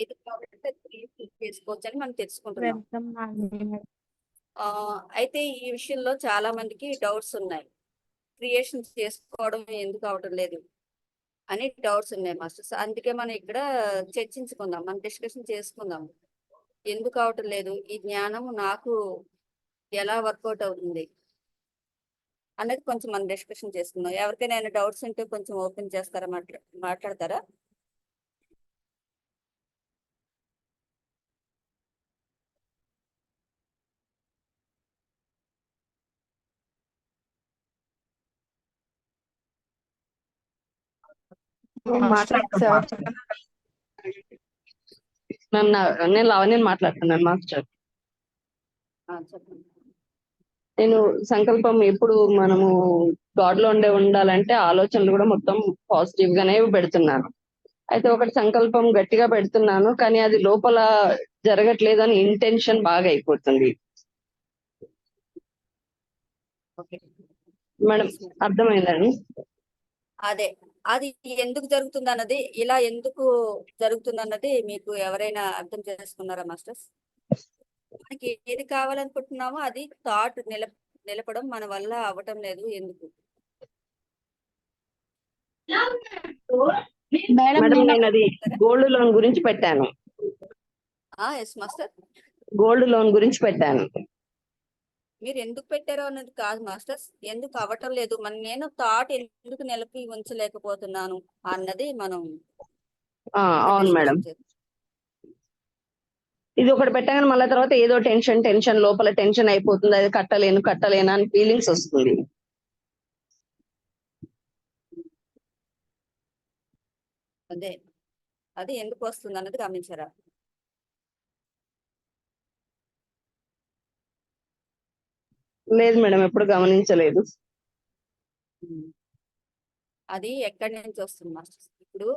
ఏది కావాలంటే చేసుకోవచ్చు అని మనం తెలుసుకుంటున్నాం. అయితే ఈ విషయంలో చాలా మందికి డౌట్స్ ఉన్నాయి. క్రియేషన్ చేసుకోవడం ఎందుకు అవటం లేదు అని డౌట్స్ ఉన్నాయి మాస్టర్స్ అందుకే మనం ఇక్కడ చర్చించుకుందాం. మనం డిస్కషన్ చేసుకుందాం. ఎందుకు అవటం లేదు? ఈ జ్ఞానం నాకు ఎలా వర్కౌట్ అవుతుంది? అనేది కొంచెం మనం డిస్కషన్ చేసుకుందాం. ఎవరికైనా డౌట్స్ ఉంటే కొంచెం ఓపెన్ చేస్తారా? మాట్లా మాట్లాడతారా? మ్యామ్ నేను లావణ్యని మాట్లాడుతున్నాను మాస్టర్. నేను సంకల్పం ఎప్పుడు మనము గాడ్లో ఉండే ఉండాలంటే ఆలోచనలు కూడా మొత్తం పాజిటివ్ గానే పెడుతున్నాను. అయితే ఒకటి సంకల్పం గట్టిగా పెడుతున్నాను కానీ అది లోపల జరగట్లేదు అని ఇంటెన్షన్ బాగా అయిపోతుంది. మేడం అర్థమైందండి అదే. అది ఎందుకు జరుగుతుంది అన్నది ఇలా ఎందుకు జరుగుతుంది అన్నది మీకు ఎవరైనా అర్థం చేసుకున్నారా మాస్టర్స్? మనకి ఏది కావాలనుకుంటున్నామో అది థాట్ నిల నిలపడం మన వల్ల అవ్వటం లేదు ఎందుకు? మేడం మేడం నేను నేను అది గోల్డ్ లోన్ గురించి పెట్టాను. ఆ ఎస్ మాస్టర్. గోల్డ్ లోన్ గురించి పెట్టాను. మీరు ఎందుకు పెట్టారో అన్నది కాదు మాస్టర్స్. ఎందుకు అవ్వటం లేదు? మన నేను థాట్ ఎందుకు నిలిపి ఉంచలేకపోతున్నాను అన్నది మనం అవును మేడం. ఇది ఒకటి పెట్టగానే మళ్ళీ తర్వాత ఏదో టెన్షన్ టెన్షన్ లోపల టెన్షన్ అయిపోతుంది. అది కట్టలేను కట్టలేను అని ఫీలింగ్స్ వస్తుంది. అదే. అది ఎందుకు వస్తుంది అన్నది గమనించారా? లేదు మేడం ఎప్పుడు గమనించలేదు. అది ఎక్కడి నుంచి వస్తుంది మాస్టర్స్? ఇప్పుడు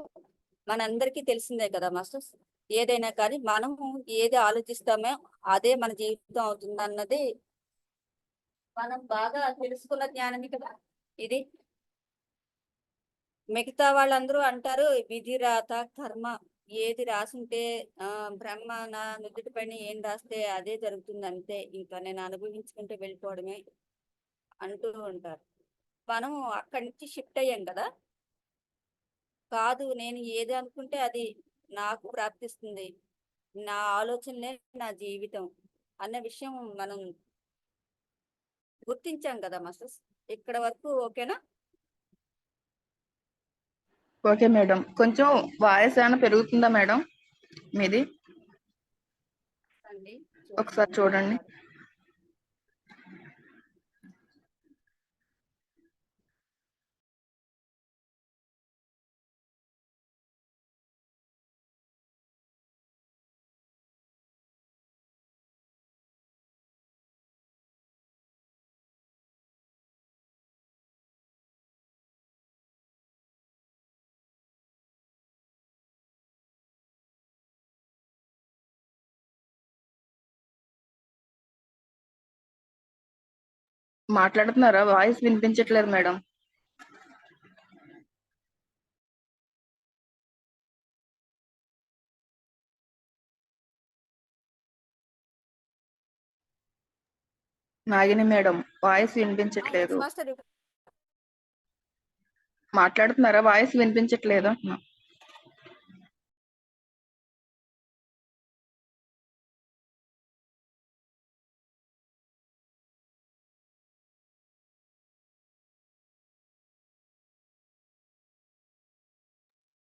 మనందరికీ తెలిసిందే కదా మాస్టర్స్? ఏదైనా కానీ మనం ఏది ఆలోచిస్తామో అదే మన జీవితం అవుతుంది అన్నది మనం బాగా తెలుసుకున్న జ్ఞానమే కదా ఇది. మిగతా వాళ్ళందరూ అంటారు విధిరాత కర్మ ఏది రాసుంటే ఆ బ్రహ్మ నా నుదుటి పైన ఏం రాస్తే అదే జరుగుతుంది అంతే ఇంకా నేను అనుభవించుకుంటే వెళ్ళిపోవడమే అంటూ ఉంటారు. మనం అక్కడి నుంచి షిఫ్ట్ అయ్యాం కదా. కాదు నేను ఏది అనుకుంటే అది నాకు ప్రాప్తిస్తుంది. నా ఆలోచనలే నా జీవితం అన్న విషయం మనం గుర్తించాం కదా మాస్టర్స్? ఇక్కడ వరకు ఓకేనా? Okay madam. కొంచెం వాయిస్ ఏమైనా పెరుగుతుందా మేడం? మీది? ఒకసారి చూడండి. మాట్లాడుతున్నారా? వాయిస్ వినిపించట్లేదు మేడం. నాగిని మేడం వాయిస్ వినిపించట్లేదు. మాట్లాడుతున్నారా? వాయిస్ వినిపించట్లేదు. అంటున్నా.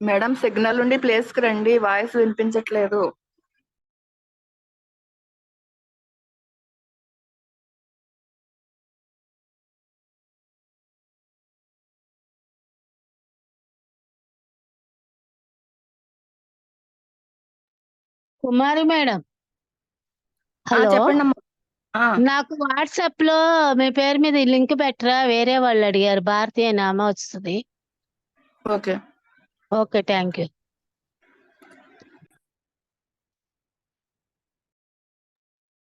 మేడం సిగ్నల్ ఉండి ప్లేస్కి రండి వాయిస్ వినిపించట్లేదు. కుమారి మేడం. హలో? చెప్పండి నాకు వాట్సాప్లో మీ పేరు మీద లింక్ పెట్టరా? వేరే వాళ్ళు అడిగారు. భారతీయ నామ వస్తుంది. Okay. Okay thank you.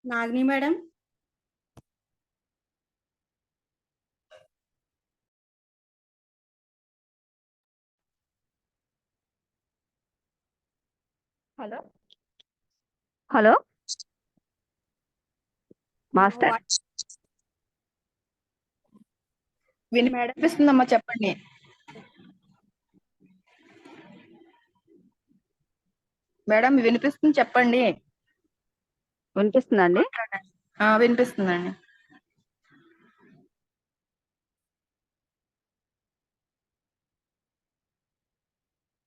Nagini madam. Hello. Hello. Master. విని వినిపిస్తుందమ్మా చెప్పండి. మేడం వినిపిస్తుంది చెప్పండి. వినిపిస్తుందండి? ఆ వినిపిస్తుందండి.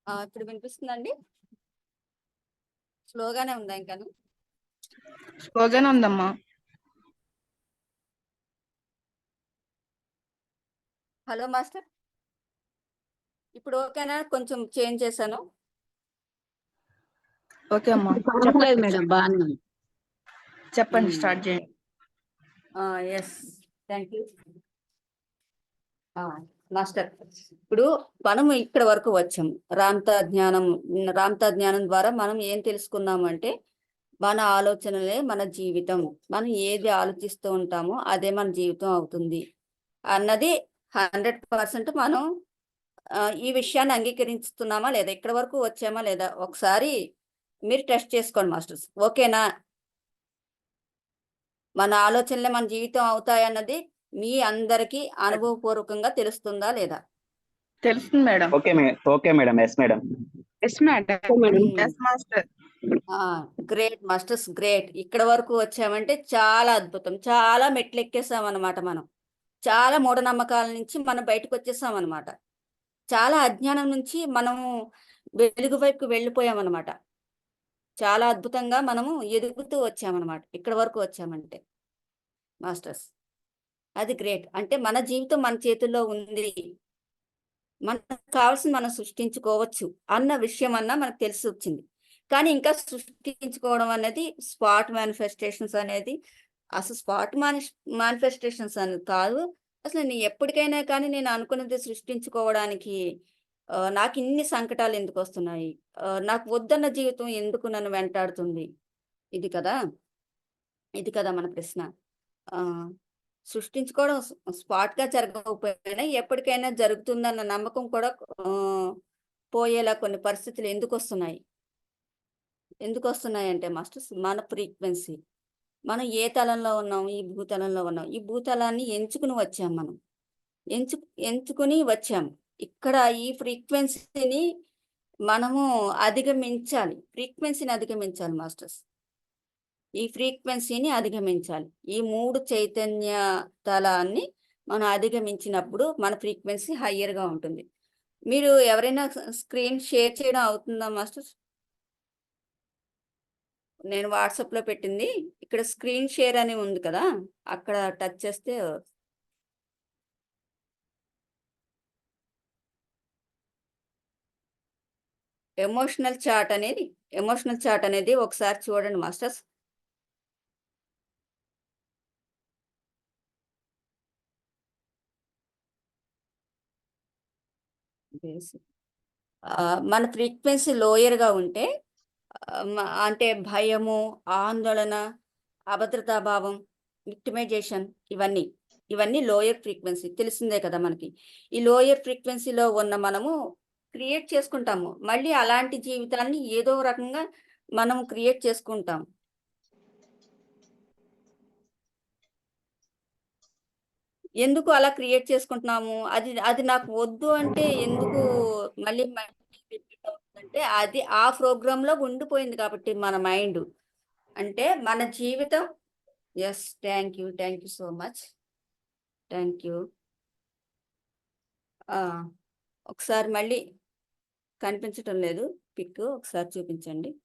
ఆ, ఇప్పుడు వినిపిస్తుందండి? స్లోగానే ఉందా ఇంకాను స్లోగానే ఉందమ్మా. Hello master. ఇప్పుడు ఓకేనా? కొంచెం చేంజ్ చేశాను. ఓకే అమ్మా. చెప్పలేదు మేడం బాగున్నాం చెప్పండి. స్టార్ట్ చేయండి. ఎస్ థ్యాంక్ యూ మాస్టర్ ఇప్పుడు మనం ఇక్కడ వరకు వచ్చాం. రామ్తా జ్ఞానం రామ్తా జ్ఞానం ద్వారా మనం ఏం తెలుసుకున్నామంటే మన ఆలోచనలే మన జీవితం. మనం ఏది ఆలోచిస్తూ ఉంటామో అదే మన జీవితం అవుతుంది. అన్నది హండ్రెడ్ పర్సెంట్ మనం ఈ విషయాన్ని అంగీకరిస్తున్నామా లేదా ఇక్కడ వరకు వచ్చామా లేదా ఒకసారి మీరు టెస్ట్ చేసుకోండి మాస్టర్స్. ఓకేనా? మన ఆలోచనలే మన జీవితం అవుతాయన్నది మీ అందరికీ అనుభవపూర్వకంగా తెలుస్తుందా లేదా? తెలుస్తుంది madam. Okay okay madam yes madam. Yes madam. Madam. Yes master. Great masters great. ఇక్కడ వరకు వచ్చామంటే చాలా అద్భుతం. చాలా మెట్లు ఎక్కేసాం అనమాట మనం. చాలా మూఢనమ్మకాల నుంచి మనం బయటకు వచ్చేసాం అనమాట చాలా అజ్ఞానం నుంచి మనము వెలుగు వైపుకు వెళ్ళిపోయాం అనమాట చాలా అద్భుతంగా మనము ఎదుగుతూ వచ్చామన్నమాట. ఇక్కడ వరకు వచ్చామంటే. మాస్టర్స్ అది గ్రేట్. అంటే మన జీవితం మన చేతుల్లో ఉంది. మనకు కావాల్సింది మనం సృష్టించుకోవచ్చు అన్న విషయం అన్న మనకు తెలిసి వచ్చింది కానీ ఇంకా సృష్టించుకోవడం అనేది స్పాట్ మేనిఫెస్టేషన్స్ అనేది అసలు స్పాట్ మాని మేనిఫెస్టేషన్స్ అని కాదు. అసలు నేను ఎప్పటికైనా కానీ నేను అనుకున్నది సృష్టించుకోవడానికి నాకు ఇన్ని సంకటాలు ఎందుకు వస్తున్నాయి? నాకు వద్దన్న జీవితం ఎందుకు నన్ను వెంటాడుతుంది? ఇది కదా? ఇది కదా మన ప్రశ్న. సృష్టించుకోవడం స్పాట్గా జరగకపోయినా ఎప్పటికైనా జరుగుతుందన్న నమ్మకం కూడా పోయేలా కొన్ని పరిస్థితులు ఎందుకు వస్తున్నాయి? ఎందుకు వస్తున్నాయి అంటే మాస్టర్స్ మన ఫ్రీక్వెన్సీ. మనం ఏ తలంలో ఉన్నాం? ఈ భూతలంలో ఉన్నాం. ఈ భూతలాన్ని ఎంచుకుని వచ్చాం మనం. ఎంచు ఎంచుకుని వచ్చాము ఇక్కడ ఈ ఫ్రీక్వెన్సీని మనము అధిగమించాలి. ఫ్రీక్వెన్సీని అధిగమించాలి మాస్టర్స్. ఈ ఫ్రీక్వెన్సీని అధిగమించాలి. ఈ మూడు చైతన్య తలాన్ని మనం అధిగమించినప్పుడు మన ఫ్రీక్వెన్సీ హయ్యర్గా ఉంటుంది. మీరు ఎవరైనా స్క్రీన్ షేర్ చేయడం అవుతుందా మాస్టర్స్? నేను వాట్సాప్లో పెట్టింది. ఇక్కడ స్క్రీన్ షేర్ అని ఉంది కదా అక్కడ టచ్ చేస్తే ఎమోషనల్ చార్ట్ అనేది ఎమోషనల్ చార్ట్ అనేది ఒకసారి చూడండి మాస్టర్స్. మన ఫ్రీక్వెన్సీ లోయర్గా ఉంటే అంటే భయము ఆందోళన అభద్రతా భావం విక్టిమైజేషన్ ఇవన్నీ ఇవన్నీ లోయర్ ఫ్రీక్వెన్సీ తెలిసిందే కదా మనకి. ఈ లోయర్ ఫ్రీక్వెన్సీలో ఉన్న మనము క్రియేట్ చేసుకుంటాము. మళ్ళీ అలాంటి జీవితాన్ని ఏదో రకంగా మనం క్రియేట్ చేసుకుంటాం. ఎందుకు అలా క్రియేట్ చేసుకుంటున్నాము? అది అది నాకు వద్దు అంటే ఎందుకు మళ్ళీ మళ్ళీ అది ఆ ప్రోగ్రామ్లో ఉండిపోయింది కాబట్టి మన మైండ్. అంటే మన జీవితం. Yes thank you thank you so much thank you ఒకసారి మళ్ళీ కనిపించటం లేదు. పిక్ ఒకసారి చూపించండి.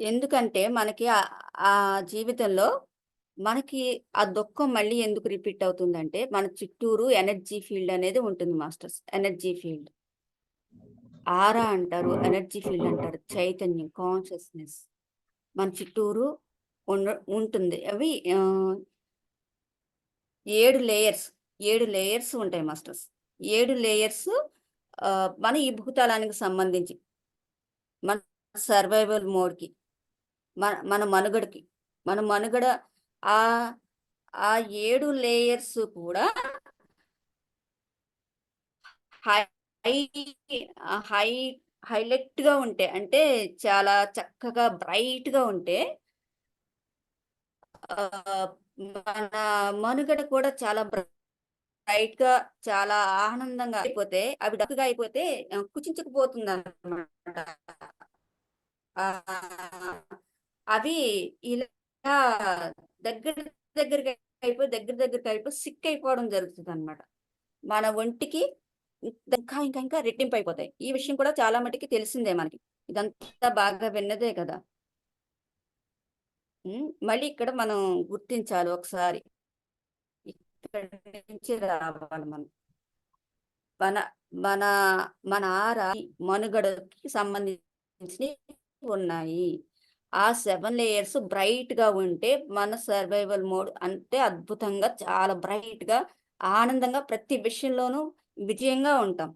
ఎందుకంటే మనకి ఆ- జీవితంలో మనకి ఆ దుఃఖం మళ్ళీ ఎందుకు రిపీట్ అవుతుందంటే మన చుట్టూరు ఎనర్జీ ఫీల్డ్ అనేది ఉంటుంది మాస్టర్స్. Energy field. ఆరా అంటారు ఎనర్జీ ఫీల్డ్ అంటారు. చైతన్యం కాన్షియస్నెస్ మన చుట్టూరు ఉంటుంది. అవి ఏడు లేయర్స్ ఏడు లేయర్స్ ఉంటాయి మాస్టర్స్. ఏడు లేయర్స్ మన ఈ భూతాలానికి సంబంధించి మన సర్వైవల్ మోడ్కి మన మన మనుగడకి మన మనుగడ ఆ ఆ ఏడు లేయర్స్ కూడా హై హై హైలైట్గా ఉంటే అంటే చాలా చక్కగా బ్రైట్గా ఉంటే మన మనుగడ కూడా చాలా బ్రైట్గా చాలా ఆనందంగా అయిపోతే అవి డక్కుగా అయిపోతే ఆ, కుచించుకుపోతుంది అవి ఇలా దగ్గర దగ్గరగా అయిపోయి దగ్గర దగ్గరకి అయిపోయి సిక్ అయిపోవడం జరుగుతుంది అనమాట మన ఒంటికి ఇంకా ఇంకా ఇంకా రెట్టింపు అయిపోతాయి. ఈ విషయం కూడా చాలా మటుకి తెలిసిందే మనకి. ఇదంతా బాగా విన్నదే కదా. మళ్ళీ ఇక్కడ మనం గుర్తించాలి ఒకసారి. నుంచి రావాలి మనం. మన మన మన ఆరా మనుగడకి సంబంధించి ఉన్నాయి. ఆ సెవెన్ లేయర్స్ బ్రైట్గా ఉంటే మన సర్వైవల్ మోడ్ అంటే అద్భుతంగా చాలా బ్రైట్గా ఆనందంగా ప్రతి విషయంలోనూ విజయంగా ఉంటాం.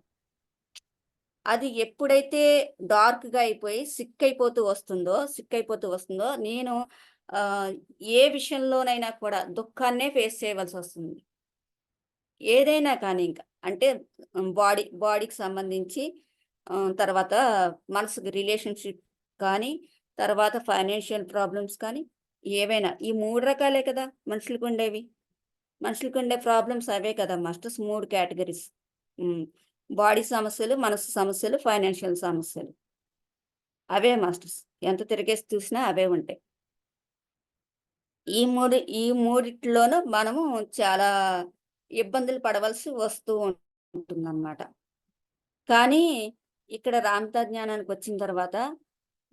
అది ఎప్పుడైతే డార్క్గా అయిపోయి సిక్ అయిపోతూ వస్తుందో సిక్ అయిపోతూ వస్తుందో నేను ఏ విషయంలోనైనా కూడా దుఃఖాన్నే ఫేస్ చేయవలసి వస్తుంది. ఏదైనా కానీ ఇంకా అంటే బాడీ బాడీకి సంబంధించి తర్వాత మనసుకి రిలేషన్షిప్ కానీ తర్వాత ఫైనాన్షియల్ ప్రాబ్లమ్స్ కానీ ఏవైనా ఈ మూడు రకాలే కదా మనుషులకు ఉండేవి. మనుషులకు ఉండే ప్రాబ్లమ్స్ అవే కదా మాస్టర్స్ మూడు కేటగిరీస్ బాడీ సమస్యలు మనసు సమస్యలు ఫైనాన్షియల్ సమస్యలు. అవే మాస్టర్స్ ఎంత తిరిగేసి చూసినా అవే ఉంటాయి. ఈ మూడు ఈ మూడిట్లోనూ మనము చాలా ఇబ్బందులు పడవలసి వస్తూ ఉంటుందన్నమాట. కానీ ఇక్కడ రామతా జ్ఞానానికి వచ్చిన తర్వాత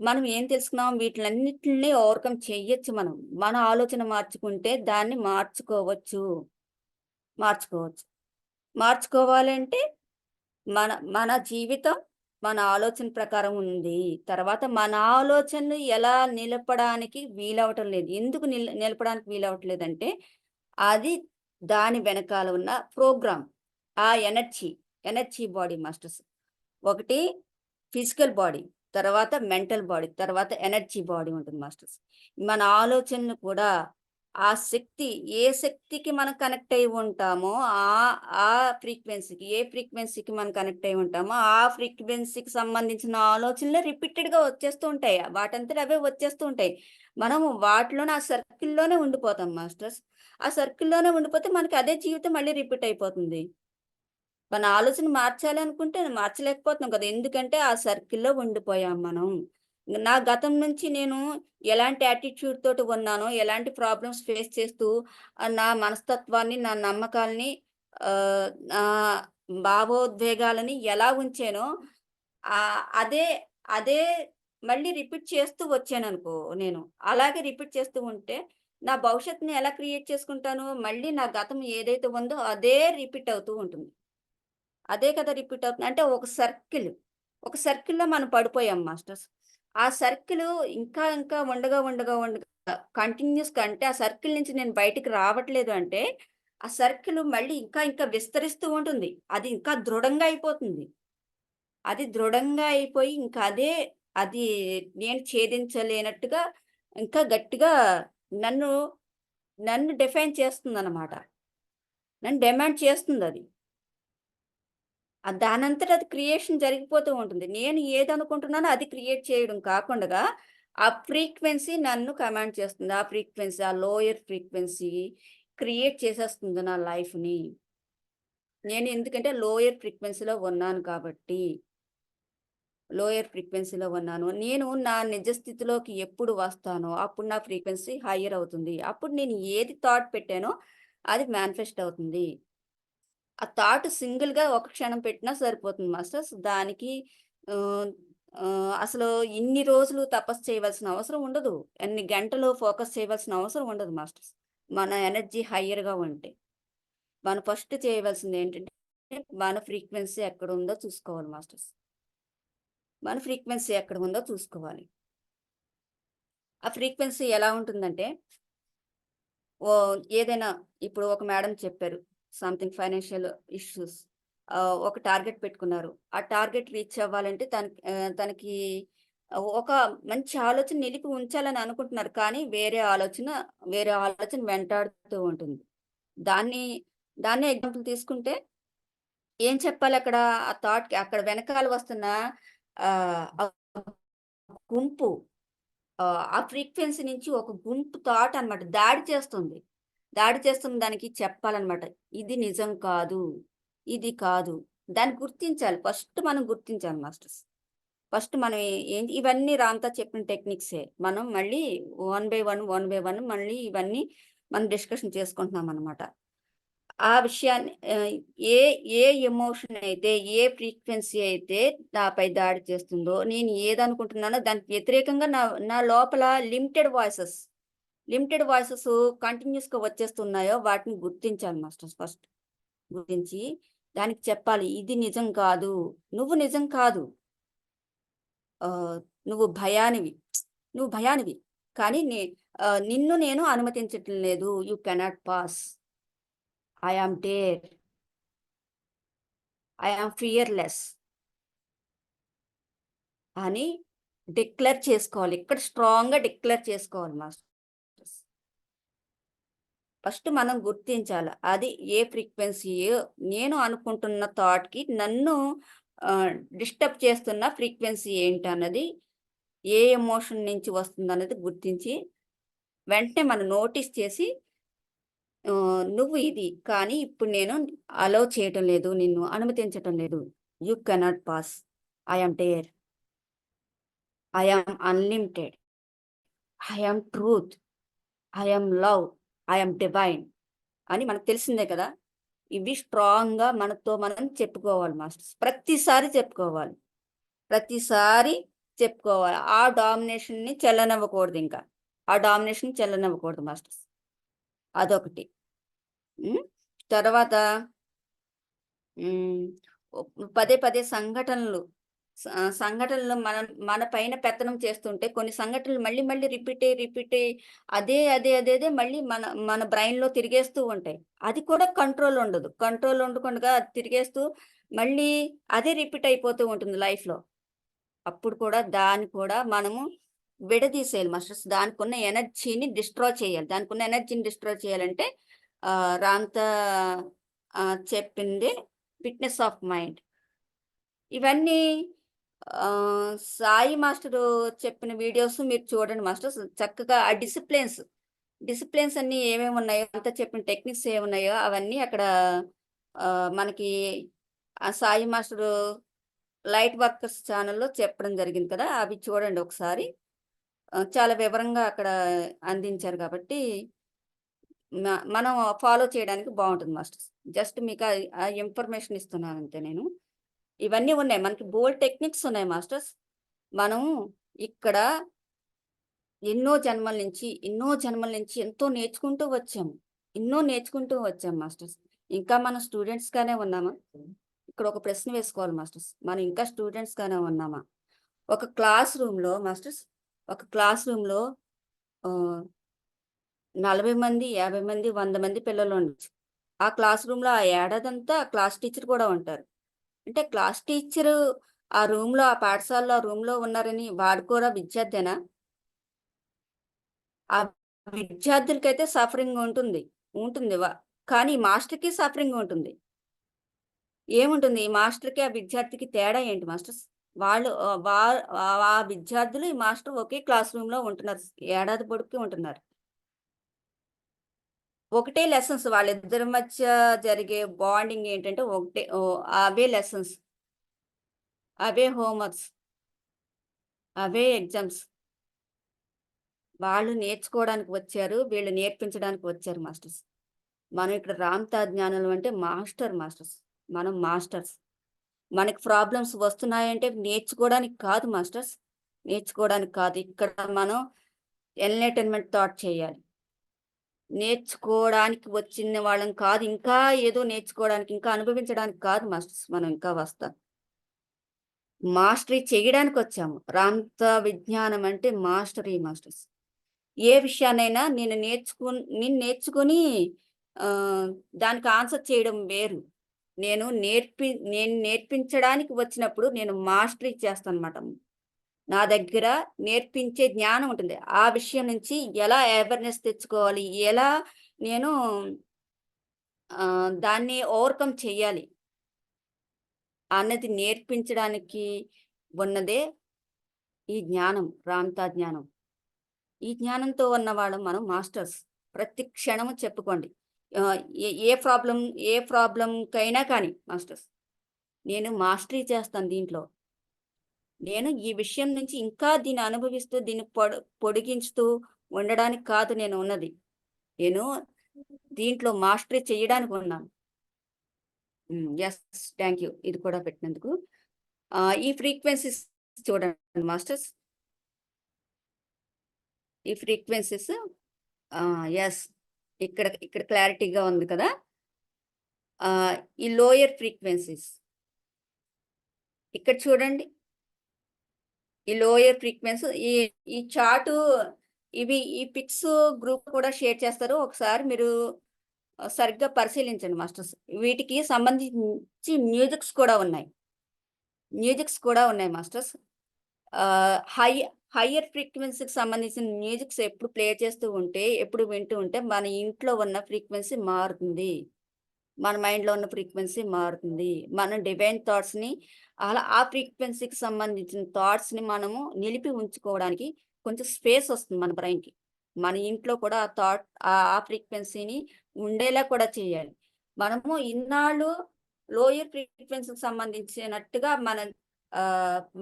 మనం ఏం తెలుసుకున్నాం? వీటిలన్నిటిని ఓవర్కమ్ చెయ్యొచ్చు మనం. మన ఆలోచన మార్చుకుంటే దాన్ని మార్చుకోవచ్చు. మార్చుకోవచ్చు. మార్చుకోవాలంటే మన మన జీవితం మన ఆలోచన ప్రకారం ఉంది. తర్వాత మన ఆలోచనలు ఎలా నిలపడానికి వీలవటం లేదు. ఎందుకు నిల నిలపడానికి వీలవట్లేదంటే అది దాని వెనకాల ఉన్న ప్రోగ్రామ్ ఆ ఎనర్జీ ఎనర్జీ బాడీ మాస్టర్స్. ఒకటి ఫిజికల్ బాడీ తర్వాత మెంటల్ బాడీ తర్వాత ఎనర్జీ బాడీ ఉంటుంది మాస్టర్స్. మన ఆలోచనలు కూడా ఆ శక్తి ఏ శక్తికి మనం కనెక్ట్ అయి ఉంటామో ఆ ఆ ఫ్రీక్వెన్సీకి ఏ ఫ్రీక్వెన్సీకి మనం కనెక్ట్ అయి ఉంటామో ఆ ఫ్రీక్వెన్సీకి సంబంధించిన ఆలోచనలు రిపీటెడ్గా వచ్చేస్తూ ఉంటాయి. వాటంతట అవే వచ్చేస్తూ ఉంటాయి. మనము వాటిలోనే ఆ సర్కిల్లోనే ఉండిపోతాం మాస్టర్స్. ఆ సర్కిల్లోనే ఉండిపోతే మనకి అదే జీవితం మళ్ళీ రిపీట్ అయిపోతుంది. మన ఆలోచన మార్చాలి అనుకుంటే మార్చలేకపోతున్నాం కదా. ఎందుకంటే ఆ సర్కిల్లో ఉండిపోయాం మనం. నా గతం నుంచి నేను ఎలాంటి యాటిట్యూడ్ తోటి ఉన్నానో ఎలాంటి ప్రాబ్లమ్స్ ఫేస్ చేస్తూ నా మనస్తత్వాన్ని నా నమ్మకాల్ని నా భావోద్వేగాలని ఎలా ఉంచానో అదే అదే మళ్ళీ రిపీట్ చేస్తూ వచ్చాను అనుకో నేను. అలాగే రిపీట్ చేస్తూ ఉంటే నా భవిష్యత్తుని ఎలా క్రియేట్ చేసుకుంటాను మళ్ళీ నా గతం ఏదైతే ఉందో అదే రిపీట్ అవుతూ ఉంటుంది. అదే కదా రిపీట్ అవుతుంది. అంటే ఒక సర్కిల్ ఒక సర్కిల్లో మనం పడిపోయాం మాస్టర్స్ ఆ సర్కిల్ ఇంకా ఇంకా ఉండగా ఉండగా ఉండగా కంటిన్యూస్గా అంటే ఆ సర్కిల్ నుంచి నేను బయటికి రావట్లేదు అంటే ఆ సర్కిల్ మళ్ళీ ఇంకా ఇంకా విస్తరిస్తూ ఉంటుంది. అది ఇంకా దృఢంగా అయిపోతుంది. అది దృఢంగా అయిపోయి ఇంకా అదే అది నేను ఛేదించలేనట్టుగా ఇంకా గట్టిగా నన్ను నన్ను డిఫైన్ చేస్తుంది అన్నమాట నన్ను డిమాండ్ చేస్తుంది అది. దానంతట అది క్రియేషన్ జరిగిపోతూ ఉంటుంది. నేను ఏది అనుకుంటున్నానో అది క్రియేట్ చేయడం కాకుండా ఆ ఫ్రీక్వెన్సీ నన్ను కమాండ్ చేస్తుంది. ఆ ఫ్రీక్వెన్సీ ఆ లోయర్ ఫ్రీక్వెన్సీ క్రియేట్ చేసేస్తుంది నా లైఫ్ని. నేను ఎందుకంటే లోయర్ ఫ్రీక్వెన్సీలో ఉన్నాను కాబట్టి. లోయర్ ఫ్రీక్వెన్సీలో ఉన్నాను. నేను నా నిజ స్థితిలోకి ఎప్పుడు వస్తానో అప్పుడు నా ఫ్రీక్వెన్సీ హయ్యర్ అవుతుంది. అప్పుడు నేను ఏది థాట్ పెట్టానో అది మేనిఫెస్ట్ అవుతుంది. ఆ థాట్ సింగిల్గా ఒక క్షణం పెట్టినా సరిపోతుంది మాస్టర్స్. దానికి అసలు ఇన్ని రోజులు తపస్సు చేయవలసిన అవసరం ఉండదు. ఎన్ని గంటలు ఫోకస్ చేయవలసిన అవసరం ఉండదు మాస్టర్స్. మన ఎనర్జీ హయ్యర్గా ఉంటే. మనం ఫస్ట్ చేయవలసింది ఏంటంటే మన ఫ్రీక్వెన్సీ ఎక్కడ ఉందో చూసుకోవాలి మాస్టర్స్. మన ఫ్రీక్వెన్సీ ఎక్కడ ఉందో చూసుకోవాలి. ఆ ఫ్రీక్వెన్సీ ఎలా ఉంటుందంటే ఓ ఏదైనా ఇప్పుడు ఒక మేడం చెప్పారు. సంథింగ్ ఫైనాన్షియల్ ఇష్యూస్ ఒక టార్గెట్ పెట్టుకున్నారు. ఆ టార్గెట్ రీచ్ అవ్వాలంటే తనకి తనకి ఒక మంచి ఆలోచన నిలిపి ఉంచాలని అనుకుంటున్నారు. కానీ వేరే ఆలోచన వేరే ఆలోచన వెంటాడుతూ ఉంటుంది. దాన్ని దాన్ని ఎగ్జాంపుల్ తీసుకుంటే ఏం చెప్పాలి అక్కడ? ఆ థాట్కి అక్కడ వెనకాల వస్తున్న గుంపు ఆ, ఆ ఫ్రీక్వెన్సీ నుంచి ఒక గుంపు థాట్ అన్నమాట దాడి చేస్తుంది. దాడి చేస్తున్న దానికి చెప్పాలన్నమాట. ఇది నిజం కాదు ఇది కాదు. దాన్ని గుర్తించాలి. ఫస్ట్ మనం గుర్తించాలి మాస్టర్స్. ఫస్ట్ మనం ఏంటి ఇవన్నీ రాంతా చెప్పిన టెక్నిక్సే. మనం మళ్ళీ one by one one by one మళ్ళీ ఇవన్నీ మనం డిస్కషన్ చేసుకుంటున్నాం అనమాట ఆ విషయాన్ని ఏ ఏ ఎమోషన్ అయితే ఏ ఫ్రీక్వెన్సీ అయితే నాపై దాడి చేస్తుందో నేను ఏదనుకుంటున్నానో దానికి వ్యతిరేకంగా నా నా లోపల లిమిటెడ్ వాయిసెస్ లిమిటెడ్ వాయిసెస్ కంటిన్యూస్గా వచ్చేస్తున్నాయో వాటిని గుర్తించాలి మాస్టర్స్ ఫస్ట్. గుర్తించి దానికి చెప్పాలి ఇది నిజం కాదు నువ్వు నిజం కాదు. నువ్వు భయానివి నువ్వు భయానివి కానీ నే నిన్ను నేను అనుమతించటం లేదు you cannot pass. I am dare. I am fearless. అని డిక్లేర్ చేసుకోవాలి ఇక్కడ స్ట్రాంగ్గా డిక్లేర్ చేసుకోవాలి మాస్టర్. ఫస్ట్ మనం గుర్తించాలి. అది ఏ ఫ్రీక్వెన్సీ నేను అనుకుంటున్న థాట్కి నన్ను డిస్టర్బ్ చేస్తున్న ఫ్రీక్వెన్సీ ఏంటి అన్నది ఏ ఎమోషన్ నుంచి వస్తుంది అన్నది గుర్తించి వెంటనే మనం నోటీస్ చేసి నువ్వు ఇది కానీ ఇప్పుడు నేను అలౌ చేయటం లేదు నిన్ను అనుమతించటం లేదు. You cannot pass. I dare. I unlimited. I am truth. I love. I divine అని మనకు తెలిసిందే కదా. ఇవి స్ట్రాంగ్గా మనతో మనం చెప్పుకోవాలి మాస్టర్స్ ప్రతిసారి చెప్పుకోవాలి. ప్రతిసారి చెప్పుకోవాలి. ఆ డామినేషన్ని చెల్లనివ్వకూడదు ఇంకా. ఆ డామినేషన్ చెల్లనివ్వకూడదు మాస్టర్స్ అదొకటి. తర్వాత పదే పదే సంఘటనలు సంఘటనలు మన మన పైన పెత్తనం చేస్తుంటే కొన్ని సంఘటనలు మళ్ళీ మళ్ళీ రిపీట్ అయ్యి రిపీట్ అయ్యి అదే అదే అదే అదే మళ్ళీ మన మన బ్రెయిన్లో తిరిగేస్తూ ఉంటాయి. అది కూడా కంట్రోల్ ఉండదు. కంట్రోల్ ఉండకుండా అది తిరిగేస్తూ మళ్ళీ అదే రిపీట్ అయిపోతూ ఉంటుంది లైఫ్లో అప్పుడు కూడా దాన్ని కూడా మనము విడదీసేయాలి మాస్టర్స్. దానికి ఉన్న ఎనర్జీని డిస్ట్రా చేయాలి. దానికి ఉన్న ఎనర్జీని డిస్ట్రా చేయాలంటే రాంత చెప్పింది ఫిట్నెస్ ఆఫ్ మైండ్. ఇవన్నీ సాయి మాస్టర్ చెప్పిన వీడియోస్ మీరు చూడండి మాస్టర్స్ చక్కగా ఆ డిసిప్లిన్స్ డిసిప్లిన్స్ అన్ని ఏమేమి ఉన్నాయో అంతా చెప్పిన టెక్నిక్స్ ఏమున్నాయో అవన్నీ అక్కడ మనకి ఆ సాయి మాస్టర్ లైట్ వర్కర్స్ ఛానల్లో చెప్పడం జరిగింది కదా అవి చూడండి ఒకసారి. చాలా వివరంగా అక్కడ అందించారు కాబట్టి మనం ఫాలో చేయడానికి బాగుంటుంది మాస్టర్స్. జస్ట్ మీకు ఆ- ఆ ఇన్ఫర్మేషన్ ఇస్తున్నాను అంతే నేను. ఇవన్నీ ఉన్నాయి. మనకి బోల్డ్ టెక్నిక్స్ ఉన్నాయి మాస్టర్స్. మనం ఇక్కడ ఎన్నో జన్మల నుంచి ఎన్నో జన్మల నుంచి ఎంతో నేర్చుకుంటూ వచ్చాము. ఎన్నో నేర్చుకుంటూ వచ్చాం మాస్టర్స్. ఇంకా మనం స్టూడెంట్స్గానే ఉన్నామా? ఇక్కడ ఒక ప్రశ్న వేసుకోవాలి మాస్టర్స్. మనం ఇంకా స్టూడెంట్స్గానే ఉన్నామా? ఒక క్లాస్ రూమ్లో మాస్టర్స్ ఒక క్లాస్ రూమ్లో నలభై మంది యాభై మంది వంద మంది పిల్లలు ఉండొచ్చు. ఆ క్లాస్ రూమ్లో ఆ ఏడాదంతా క్లాస్ టీచర్ కూడా ఉంటారు. అంటే క్లాస్ టీచర్ ఆ రూమ్లో ఆ పాఠశాలలో ఆ రూమ్లో ఉన్నారని వాడు కూడా విద్యార్థేనా? ఆ విద్యార్థులకైతే సఫరింగ్ ఉంటుంది ఉంటుంది కానీ మాస్టర్కి సఫరింగ్ ఉంటుంది. ఏముంటుంది? ఈ మాస్టర్కి ఆ విద్యార్థికి తేడా ఏంటి మాస్టర్స్? వాళ్ళు ఆ, వా- ఆ- ఆ విద్యార్థులు ఈ మాస్టర్ ఒకే క్లాస్ రూమ్లో ఉంటున్నారు ఏడాది పొడుక్కి ఉంటున్నారు. ఒకటే లెసన్స్ వాళ్ళిద్దరి మధ్య జరిగే బాండింగ్ ఏంటంటే ఒకటే అవే లెసన్స్ అవే హోంవర్క్స్ అవే ఎగ్జామ్స్ వాళ్ళు నేర్చుకోవడానికి వచ్చారు వీళ్ళు నేర్పించడానికి వచ్చారు మాస్టర్స్ మనం ఇక్కడ రామ్తా జ్ఞానులు అంటే మాస్టర్ మాస్టర్స్ మనం మాస్టర్స్ మనకి ప్రాబ్లమ్స్ వస్తున్నాయంటే నేర్చుకోవడానికి కాదు మాస్టర్స్ నేర్చుకోవడానికి కాదు. ఇక్కడ మనం ఎంటర్టైన్మెంట్ థాట్ చేయాలి. నేర్చుకోవడానికి వచ్చిన వాళ్ళం కాదు. ఇంకా ఏదో నేర్చుకోవడానికి ఇంకా అనుభవించడానికి కాదు మాస్టర్స్ మనం ఇంకా వస్తాం. మాస్టరీ చేయడానికి వచ్చాము. రాంత విజ్ఞానం అంటే మాస్టరీ మాస్టర్స్. ఏ విషయాన్నైనా నేను నేర్చుకు నేను నేర్చుకుని దానికి ఆన్సర్ చేయడం వేరు. నేను నేర్పి నేను నేర్పించడానికి వచ్చినప్పుడు నేను మాస్టరీ చేస్తాను అనమాట నా దగ్గర నేర్పించే జ్ఞానం ఉంటుంది. ఆ విషయం నుంచి ఎలా అవేర్నెస్ తెచ్చుకోవాలి? ఎలా నేను దాన్ని ఓవర్కమ్ చెయ్యాలి? అన్నది నేర్పించడానికి ఉన్నదే ఈ జ్ఞానం రాంతా జ్ఞానం. ఈ జ్ఞానంతో ఉన్నవాళ్ళం మనం మాస్టర్స్ ప్రతి క్షణము చెప్పుకోండి. ఏ ఏ ప్రాబ్లం ఏ ప్రాబ్లంకైనా కానీ మాస్టర్స్ నేను మాస్టరీ చేస్తాను దీంట్లో. నేను ఈ విషయం నుంచి ఇంకా దీన్ని అనుభవిస్తూ దీన్ని పొడ పొడిగించుతూ ఉండడానికి కాదు నేను ఉన్నది. నేను దీంట్లో మాస్టరీ చేయడానికి ఉన్నాను. ఎస్ థ్యాంక్ యూ ఇది కూడా పెట్టినందుకు. ఈ ఫ్రీక్వెన్సీస్ చూడండి మాస్టర్స్. ఈ ఫ్రీక్వెన్సీస్ ఎస్ ఇక్కడ ఇక్కడ క్లారిటీగా ఉంది కదా. ఈ లోయర్ ఫ్రీక్వెన్సీస్. ఇక్కడ చూడండి. ఈ లోయర్ ఫ్రీక్వెన్సీ ఈ ఈ చార్టు ఇవి ఈ పిక్స్ గ్రూప్ కూడా షేర్ చేస్తారు. ఒకసారి మీరు సరిగ్గా పరిశీలించండి మాస్టర్స్ వీటికి సంబంధించి మ్యూజిక్స్ కూడా ఉన్నాయి. మ్యూజిక్స్ కూడా ఉన్నాయి మాస్టర్స్ హై హయ్యర్ ఫ్రీక్వెన్సీకి సంబంధించిన మ్యూజిక్స్ ఎప్పుడు ప్లే చేస్తూ ఉంటే ఎప్పుడు వింటూ ఉంటే మన ఇంట్లో ఉన్న ఫ్రీక్వెన్సీ మారుతుంది. మన మైండ్లో ఉన్న ఫ్రీక్వెన్సీ మారుతుంది. మన డివైన్ థాట్స్ని అలా ఆ ఫ్రీక్వెన్సీకి సంబంధించిన థాట్స్ని మనము నిలిపి ఉంచుకోవడానికి కొంచెం స్పేస్ వస్తుంది మన బ్రెయిన్కి. మన ఇంట్లో కూడా ఆ థాట్ ఆ ఫ్రీక్వెన్సీని ఉండేలా కూడా చేయాలి. మనము ఇన్నాళ్ళు లోయర్ ఫ్రీక్వెన్సీకి సంబంధించినట్టుగా మన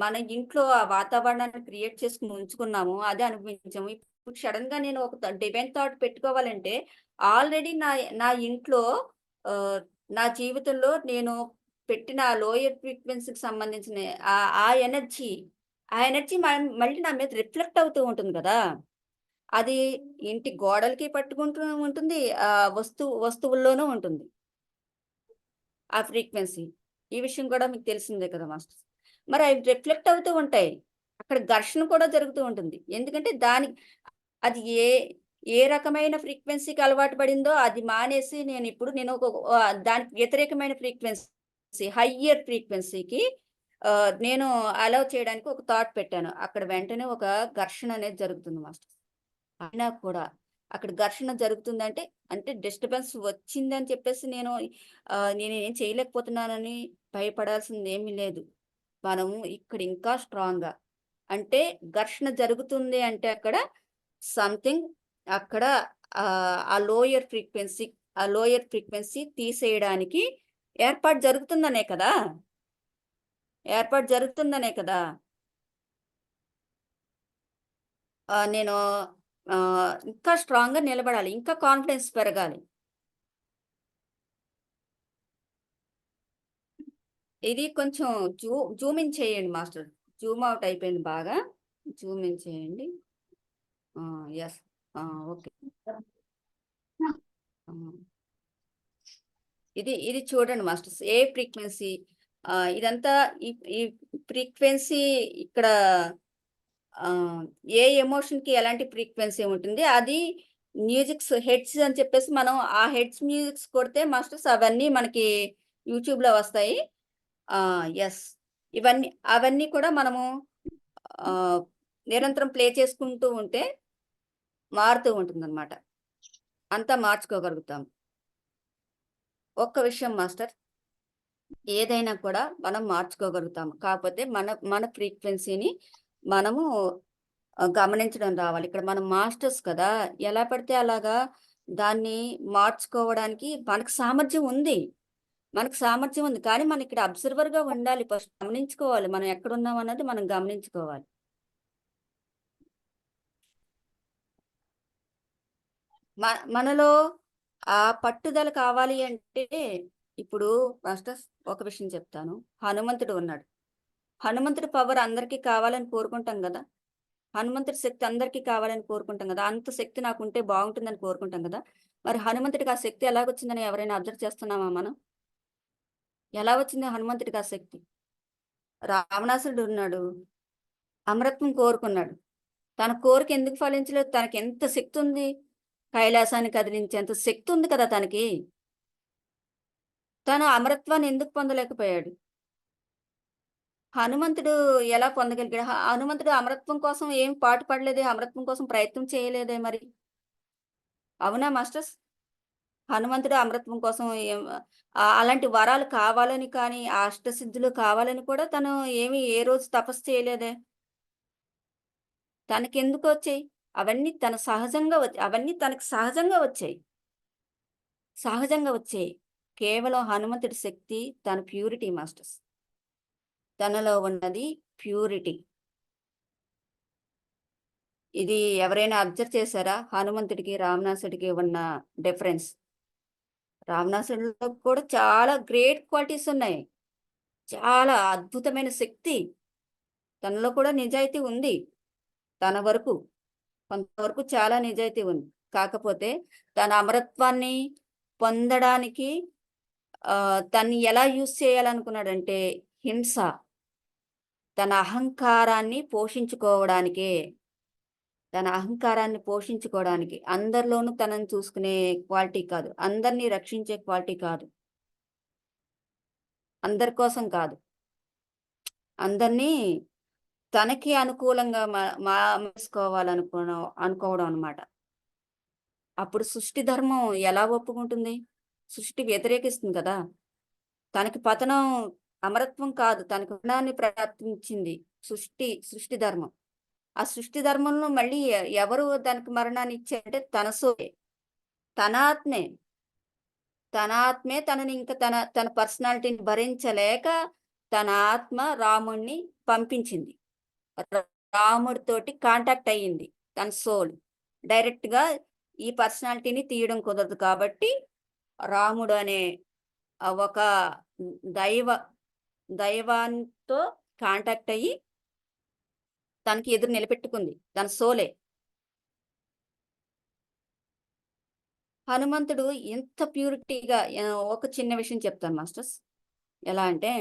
మన ఇంట్లో ఆ వాతావరణాన్ని క్రియేట్ చేసుకుని ఉంచుకున్నాము అదే అనుభవించాము. ఇప్పుడు సడన్గా నేను ఒక డివైన్ థాట్ పెట్టుకోవాలంటే ఆల్రెడీ నా నా ఇంట్లో నా జీవితంలో నేను పెట్టిన ఆ లోయర్ ఫ్రీక్వెన్సీకి సంబంధించిన ఆ ఎనర్జీ ఆ ఎనర్జీ మళ్ళీ నా మీద రిఫ్లెక్ట్ అవుతూ ఉంటుంది కదా. అది ఇంటి గోడలకి పట్టుకుంటూ ఉంటుంది ఆ వస్తువు వస్తువుల్లోనూ ఉంటుంది. ఆ ఫ్రీక్వెన్సీ ఈ విషయం కూడా మీకు తెలిసిందే కదా మాస్టర్ మరి అవి రిఫ్లెక్ట్ అవుతూ ఉంటాయి. అక్కడ ఘర్షణ కూడా జరుగుతూ ఉంటుంది. ఎందుకంటే దాని అది ఏ ఏ రకమైన ఫ్రీక్వెన్సీకి అలవాటు పడిందో అది మానేసి నేను ఇప్పుడు నేను ఒక దానికి వ్యతిరేకమైన ఫ్రీక్వెన్సీ హయ్యర్ ఫ్రీక్వెన్సీకి నేను అలౌ చేయడానికి ఒక థాట్ పెట్టాను. అక్కడ వెంటనే ఒక ఘర్షణ అనేది జరుగుతుంది మాస్టర్. అయినా కూడా అక్కడ ఘర్షణ జరుగుతుందంటే అంటే డిస్టర్బెన్స్ వచ్చిందని చెప్పేసి నేను నేను ఏం చేయలేకపోతున్నానని భయపడాల్సింది ఏమీ లేదు. మనము ఇక్కడ ఇంకా స్ట్రాంగ్గా. అంటే ఘర్షణ జరుగుతుంది అంటే అక్కడ సంథింగ్ అక్కడ ఆ, లోయర్ ఫ్రీక్వెన్సీ ఆ లోయర్ ఫ్రీక్వెన్సీ తీసేయడానికి ఏర్పాటు జరుగుతుందనే కదా? ఏర్పాటు జరుగుతుందనే కదా? నేను ఇంకా స్ట్రాంగ్గా నిలబడాలి ఇంకా కాన్ఫిడెన్స్ పెరగాలి. ఇది కొంచెం జూ జూమ్ ఇన్ చేయండి మాస్టర్. జూమ్ అవుట్ అయిపోయింది బాగా. జూమ్ ఇన్ చేయండి. Yes okay. ఇది ఇది చూడండి మాస్టర్స్ ఏ ఫ్రీక్వెన్సీ? ఇదంతా ఈ ఫ్రీక్వెన్సీ ఇక్కడ ఏ ఎమోషన్కి ఎలాంటి ఫ్రీక్వెన్సీ ఉంటుంది? అది మ్యూజిక్స్ హెడ్స్ అని చెప్పేసి మనం ఆ హెడ్స్ మ్యూజిక్స్ కొడితే మాస్టర్స్ అవన్నీ మనకి యూట్యూబ్లో వస్తాయి. ఎస్ ఇవన్నీ అవన్నీ కూడా మనము నిరంతరం ప్లే చేసుకుంటూ ఉంటే మారుతూ ఉంటుంది అనమాట అంతా మార్చుకోగలుగుతాం. ఒక్క విషయం మాస్టర్ ఏదైనా కూడా మనం మార్చుకోగలుగుతాం. కాకపోతే మన మన ఫ్రీక్వెన్సీని మనము గమనించడం రావాలి. ఇక్కడ మనం మాస్టర్స్ కదా ఎలా పడితే అలాగా దాన్ని మార్చుకోవడానికి మనకు సామర్థ్యం ఉంది. మనకు సామర్థ్యం ఉంది. కానీ మనం ఇక్కడ అబ్జర్వర్గా ఉండాలి. ఫస్ట్ గమనించుకోవాలి. మనం ఎక్కడున్నాం అన్నది మనం గమనించుకోవాలి. మనలో ఆ పట్టుదల కావాలి అంటే ఇప్పుడు మాస్టర్ ఒక విషయం చెప్తాను. హనుమంతుడు ఉన్నాడు. హనుమంతుడి పవర్ అందరికీ కావాలని కోరుకుంటాం కదా? హనుమంతుడి శక్తి అందరికీ కావాలని కోరుకుంటాం కదా? అంత శక్తి నాకు ఉంటే బాగుంటుందని కోరుకుంటాం కదా? మరి హనుమంతుడికి ఆ శక్తి ఎలాగొచ్చిందని ఎవరైనా అబ్జర్వ్ చేస్తున్నామా మనం? ఎలా వచ్చింది హనుమంతుడికి ఆ శక్తి? రావణాసురుడు ఉన్నాడు. అమరత్వం కోరుకున్నాడు. తన కోరిక ఎందుకు ఫలించలేదు? తనకి ఎంత శక్తి ఉంది? కైలాసాన్ని కదిలించేంత శక్తి ఉంది కదా తనకి. తను అమరత్వాన్ని ఎందుకు పొందలేకపోయాడు? హనుమంతుడు ఎలా పొందగలిగాడు? హనుమంతుడు అమరత్వం కోసం ఏం పాటు పడలేదే? అమరత్వం కోసం ప్రయత్నం చేయలేదే మరి? అవునా మాస్టర్స్? హనుమంతుడు అమరత్వం కోసం ఏం అలాంటి వరాలు కావాలని కానీ, అష్టసిద్ధులు కావాలని కూడా తను ఏమి ఏ రోజు తపస్సు చేయలేదే. తనకెందుకు వచ్చాయి? అవన్నీ తన సహజంగా వచ్చి అవన్నీ తనకు సహజంగా వచ్చాయి. సహజంగా వచ్చాయి. కేవలం హనుమంతుడి శక్తి తన ప్యూరిటీ మాస్టర్స్. తనలో ఉన్నది ప్యూరిటీ. ఇది ఎవరైనా అబ్జర్వ్ చేశారా? హనుమంతుడికి, రామనాసుడికి ఉన్న డిఫరెన్స్. రామనాసుడిలో కూడా చాలా గ్రేట్ క్వాలిటీస్ ఉన్నాయి. చాలా అద్భుతమైన శక్తి. తనలో కూడా నిజాయితీ ఉంది. తన వరకు. కొంతవరకు చాలా నిజాయితీ ఉంది. కాకపోతే తన అమరత్వాన్ని పొందడానికి తను తన్ని ఎలా యూజ్ చేయాలనుకున్నాడంటే హింస. తన అహంకారాన్ని పోషించుకోవడానికే. తన అహంకారాన్ని పోషించుకోవడానికి. అందరిలోనూ తనని చూసుకునే క్వాలిటీ కాదు. అందరిని రక్షించే క్వాలిటీ కాదు. అందరి కోసం కాదు. అందరినీ తనకి అనుకూలంగా మ మా మలుచుకోవాలనుకోవడం అనుకోవడం అనమాట అప్పుడు సృష్టి ధర్మం ఎలా ఒప్పుకుంటుంది? సృష్టి వ్యతిరేకిస్తుంది కదా! తనకి పతనం అమరత్వం కాదు. తనకి మరణాన్ని ప్రాప్తించింది. సృష్టి సృష్టి ధర్మం. ఆ సృష్టి ధర్మంలో మళ్ళీ ఎవరు దానికి మరణాన్ని ఇచ్చారంటే తన సోయే తన ఆత్మే. తన ఆత్మే తనని ఇంకా తన తన పర్సనాలిటీని భరించలేక తన ఆత్మ రాముణ్ణి పంపించింది. రాముడితోటి కాంటాక్ట్ అయ్యింది. తన సోల్. డైరెక్ట్‌గా ఈ పర్సనాలిటీని తీయడం కుదరదు కాబట్టి రాముడు అనే ఒక దైవ దైవంతో కాంటాక్ట్ అయ్యి తనకి ఎదురు నిలబెట్టుకుంది. తన సోలే. హనుమంతుడు ఎంత ప్యూరిటీగా ఒక చిన్న విషయం చెప్తాను మాస్టర్స్. ఎలా అంటే